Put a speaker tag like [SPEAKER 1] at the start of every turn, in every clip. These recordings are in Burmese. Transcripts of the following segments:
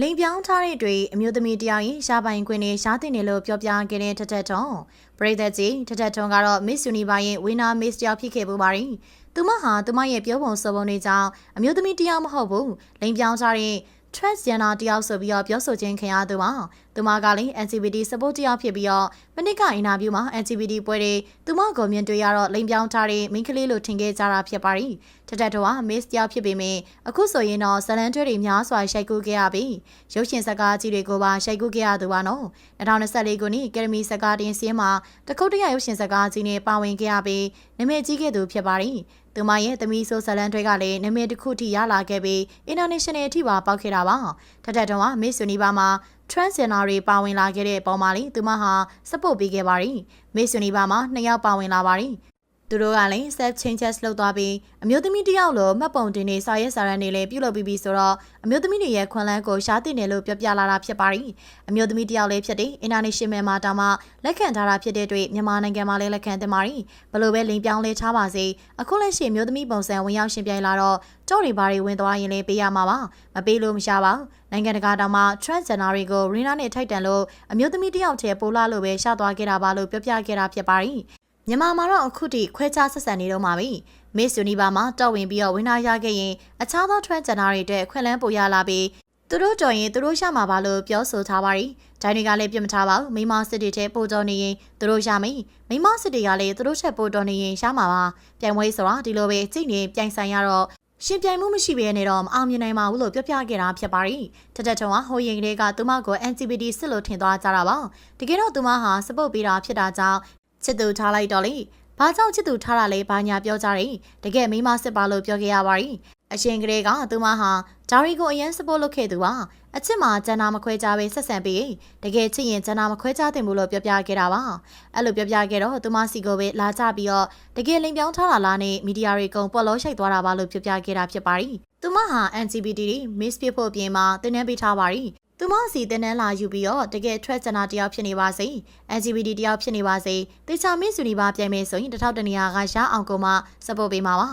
[SPEAKER 1] လိန်ပြောင်းထားတဲ့တွေအမျိုးသမီးတယောက်ရင်ရှားပိုင်ခွင့်နဲ့ရှားတင်တယ်လို့ပြောပြခဲ့တဲ့ထထထွန်းပရိသတ်ကြီးထထထွန်းကတော့ Miss Universe ရဲ့ Winner Miss တယောက်ဖြစ်ခဲ့ပူပါရီသူမဟာသူမရဲ့ပြောပုံဆိုပုံတွေကြောင့်အမျိုးသမီးတယောက်မဟုတ်ဘူးလိန်ပြောင်းထားတဲ့ transgender တယောက်ဆိုပြီးတော့ပြောဆိုခြင်းခင်ရသူပါသူမကလည်း LGBT support တယောက်ဖြစ်ပြီးတော့မနစ်ကအင်တာဗျူးမှာ LGBT ပွဲတွေသူမကိုမြင်တွေ့ရတော့လိန်ပြောင်းထားတဲ့မိန်းကလေးလိုထင်ခဲ့ကြတာဖြစ်ပါရီထထတော့ Miss တယောက်ဖြစ်ပေမယ့်အခုဆိုရင်တော့ဇလန်တွဲတွေများစွာရှိုက်ကူးခဲ့ရပြီရုပ်ရှင်စကားကြီးတွေကိုပါရှိုက်ကူးခဲ့ရသူပါနော်2024ခုနှစ်ကယ်ဒမီစကားတင်စီးမှာတခုတ်တရရုပ်ရှင်စကားကြီးနဲ့ပါဝင်ခဲ့ရပြီးနာမည်ကြီးခဲ့သူဖြစ်ပါရီ သူမရဲ့သမီးဆိုးဇလန်တွေကလည်းနာမည်တစ်ခုထိရလာခဲ့ပြီး international အထိပါပေါက်ခဲ့တာပါထထတုံးက Miss Universe မှာ transgender တွေပါဝင်လာခဲ့တဲ့ပုံမှာလေသူမဟာ support ပေးခဲ့ပါရီ Miss Universe မှာနှစ်ယောက်ပါဝင်လာပါရီ သူတို့ကလည်း self changes လုပ်သွားပြီးအမျိုးသမီးတစ်ယောက်လိုမှတ်ပုံတင်နေစာရေးစာရန်တွေလည်းပြုလုပ်ပြီးပြီဆိုတော့အမျိုးသမီးတွေရဲ့ခွန်လန်းကိုရှားတင်တယ်လို့ပြောပြလာတာဖြစ်ပါရီအမျိုးသမီးတစ်ယောက်လေးဖြစ်တဲ့ international မှာတောင်မှလက်ခံထားတာဖြစ်တဲ့အတွက်မြန်မာနိုင်ငံမှာလည်းလက်ခံတင်ပါရီဘလို့ပဲလိန်ပြောင်းလဲထားပါစေအခုလက်ရှိအမျိုးသမီးပုံစံဝင်ရောက်ရှင်ပြိုင်လာတော့ကြော့တွေဘာတွေဝင်သွားရင်လည်းပေးရမှာပါမပေးလို့မရှာပါဘူးနိုင်ငံတကာတောင်မှ transgender တွေကိုရီနာနဲ့ထိုက်တန်လို့အမျိုးသမီးတစ်ယောက်တည်းပိုလာလို့ပဲရှာသွားခဲ့တာပါလို့ပြောပြခဲ့တာဖြစ်ပါရီ မြန်မာမှာတော့အခုထိခွဲခြားဆက်ဆံနေတော့မှာပြီ Miss Universe မှာတော်ဝင်ပြီးတော့ဝင်လာရခဲ့ရင်အခြားသော transgender တွေအတွက်ခွင့်လန်းပိုရလာပြီးသူတို့ကြော်ရင်သူတို့ရမှာပါလို့ပြောဆိုထားပါရီဒိုင်းတွေကလည်းပြစ်မထားပါဘူးမိမစစ်တွေထဲပို့တော်နေရင်သူတို့ရမယ်မိမစစ်တွေကလည်းသူတို့ချက်ပို့တော်နေရင်ရမှာပါပြိုင်ပွဲဆိုတာဒီလိုပဲကြည့်နေပြိုင်ဆိုင်ရတော့ရှင်ပြိုင်မှုမရှိဘဲနဲ့တော့မအောင်မြင်နိုင်ပါဘူးလို့ပြောပြခဲ့တာဖြစ်ပါရီတတထုံကဟိုရင်ကလေးကသူမကို NCPD စစ်လို့ထင်သွားကြတာပါတကယ်တော့သူမဟာစပုတ်ပေးတာဖြစ်တာကြောင့် ချစ်သူထားလိုက်တော့လေဘာကြောင့်ချစ်သူထားတာလဲဘာညာပြောကြတယ်တကယ်မိမစစ်ပါလို့ပြောခဲ့ရပါရီအရှင်ကလေးကသူမဟာဂျာရီကိုအရန်စပို့လုပ်ခဲ့သူပါအချစ်မှာဂျန်နာမခွဲကြပဲဆက်ဆံပြီးတကယ်ချစ်ရင်ဂျန်နာမခွဲကြတင်ဘူးလို့ပြောပြခဲ့တာပါအဲ့လိုပြောပြခဲ့တော့သူမစီကိုပဲလာကြပြီးတော့တကယ်လိမ်ပြောင်းထားတာလားနဲ့မီဒီယာတွေကုန်ပေါ်လို့ရှိုက်သွားတာပါလို့ပြောပြခဲ့တာဖြစ်ပါရီသူမဟာ NCBD တွေ miss ပြဖို့ပြင်မှာတင်းနှင်းပေးထားပါရီ သူမစီတင်းနှန်းလာယူပြီးတော့တကယ် threat ကျနာတယောက်ဖြစ်နေပါစေ LGBT တယောက်ဖြစ်နေပါစေတေချာမင်းစုနီပါပြိုင်မယ်ဆိုရင်တထောက်တနေရာကရအောင်ကုန်မှ support ပေးမှာပါ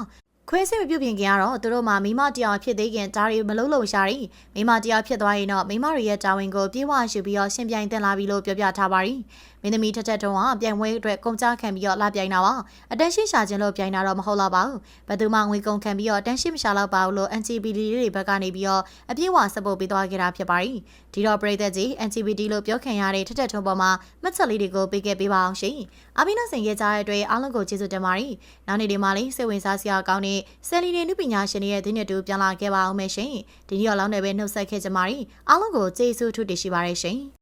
[SPEAKER 1] ခွဲစစ်မပြုတ်ပြင်ခင်ကတော့သူတို့မှမိမတယောက်ဖြစ်သေးခင်ဒါတွေမလုံးလုံးရှာရီမိမတယောက်ဖြစ်သွားရင်တော့မိမတွေရဲ့တာဝန်ကိုပြေဝယူပြီးတော့ရှင်ပြိုင်တင်လာပြီလို့ပြောပြထားပါရီမင်းသမီးထက်ထက်တုံးကပြိုင်ပွဲအတွက်ကုန်ကြခံပြီးတော့လာပြိုင်တာပါအတန်းရှိရှာခြင်းလို့ပြိုင်တာတော့မဟုတ်တော့ပါဘူးဘယ်သူမှငွေကုန်ခံပြီးတော့အတန်းရှိမရှာတော့ပါဘူးလို့ NCBD တွေဘက်ကနေပြီးတော့အပြည့်အဝစပို့ပေးသွားခဲ့တာဖြစ်ပါရီဒီတော့ပရိသတ်ကြီး NCBD လို့ပြောခံရတဲ့ထက်ထက်ထုံးပေါ်မှာမှတ်ချက်လေးတွေကိုပေးခဲ့ပေးပါအောင်ရှင်အဘိနဆင်ရဲ့ကြားတဲ့အတွက်အားလုံးကိုကျေးဇူးတင်ပါရီနောက်နေ့ဒီမှာလေးစိတ်ဝင်စားစရာကောင်းတဲ့ဆယ်လီတွေနုပညာရှင်တွေရဲ့ဒီနေ့တူပြန်လာခဲ့ပါအောင်မယ်ရှင်ဒီနေ့တော့လောင်းနေပဲနှုတ်ဆက်ခဲ့ကြပါရီအားလုံးကိုကျေးဇူးထူးတင်ရှိပါရရှင်